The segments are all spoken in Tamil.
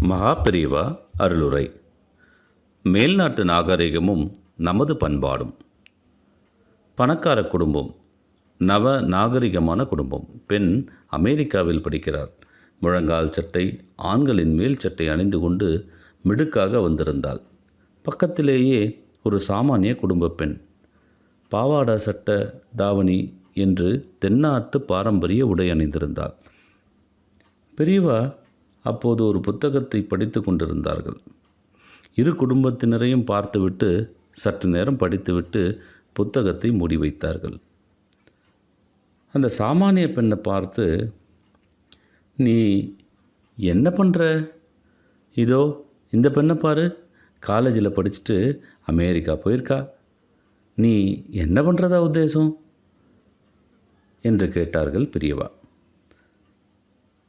மகாபெரிவா அருளுரை. மேல்நாட்டு நாகரிகமும் நமது பண்பாடும். பணக்கார குடும்பம் நவ நாகரிகமான குடும்பம். பெண் அமெரிக்காவில் படிக்கிறார் முழங்கால் சட்டை ஆண்களின் மேல் சட்டை அணிந்து கொண்டு மிடுக்காக வந்திருந்தாள். பக்கத்திலேயே ஒரு சாமானிய குடும்ப பெண். பாவாடா சட்ட தாவணி என்று தென்னாட்டு பாரம்பரிய உடை அணிந்திருந்தாள். பெரியவா அப்போது ஒரு புத்தகத்தை படித்து கொண்டிருந்தார்கள். இரு குடும்பத்தினரையும் பார்த்துவிட்டு சற்று நேரம் படித்துவிட்டு புத்தகத்தை மூடி வைத்தார்கள். அந்த சாமானிய பெண்ணை பார்த்து நீ என்ன பண்ணுற இதோ இந்த பெண்ணை பாரு. காலேஜில் படிச்சுட்டு அமெரிக்கா போயிருக்கா. நீ என்ன பண்ணுறதா உத்தேசம்? என்று கேட்டார்கள் பெரியவா.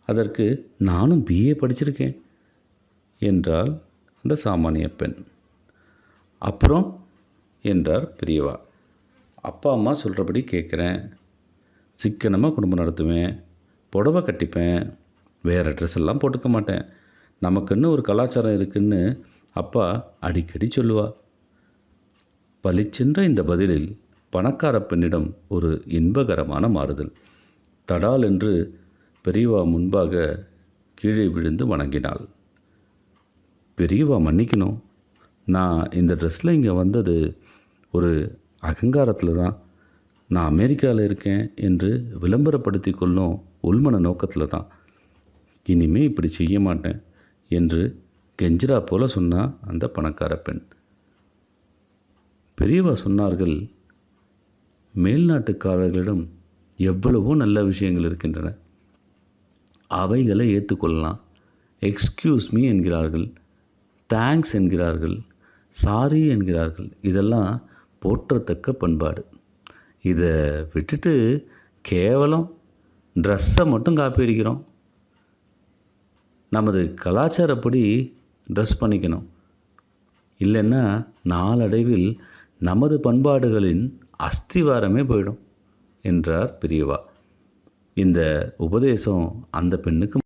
அதற்கு நானும் பிஏ படிச்சிருக்கேன் என்றாள் அந்த சாமானிய பெண். அப்புறம் என்றார் பெரியவா. அப்பா அம்மா சொல்கிறபடி கேட்குறேன். சிக்கனமாக குடும்பம் நடத்துவேன். புடவை கட்டிப்பேன். வேறு ட்ரெஸ் எல்லாம் போட்டுக்க மாட்டேன். நமக்குன்னு ஒரு கலாச்சாரம் இருக்குன்னு அப்பா அடிக்கடி சொல்லுவா. பளிச்சென்ற இந்த பதிலில் பணக்கார பெண்ணிடம் ஒரு இன்பகரமான மாறுதல். தடால் என்று பெரியவா முன்பாக கீழே விழுந்து வணங்கினாள். பெரியவா மன்னிக்கணும். நான் இந்த ட்ரெஸ்ஸில் இங்கே வந்தது ஒரு அகங்காரத்தில் தான். நான் அமெரிக்காவில் இருக்கேன் என்று விளம்பரப்படுத்தி கொள்ளும் உள்மன நோக்கத்தில் தான். இனிமே இப்படி செய்ய மாட்டேன் என்று கெஞ்சிரா போல சொன்னா அந்த பணக்கார பெண். பெரியவா சொன்னார்கள் மேல்நாட்டுக்காரர்களிடம் எவ்வளவோ நல்ல விஷயங்கள் இருக்கின்றன. அவைகளை ஏற்றுக்கொள்ளலாம். எக்ஸ்கியூஸ் மீ என்கிறார்கள். தேங்க்ஸ் என்கிறார்கள். சாரி என்கிறார்கள். இதெல்லாம் போற்றத்தக்க பண்பாடு. இதை விட்டுட்டு கேவலம் ட்ரெஸ்ஸை மட்டும் காப்பி அடிக்கிறோம். நமது கலாச்சாரப்படி ட்ரெஸ் பண்ணிக்கணும். இல்லைன்னா நாளடைவில் நமது பண்பாடுகளின் அஸ்திவாரமே போயிடும் என்றார் பெரியவா. இந்த உபதேசம் அந்த பெண்ணுக்கு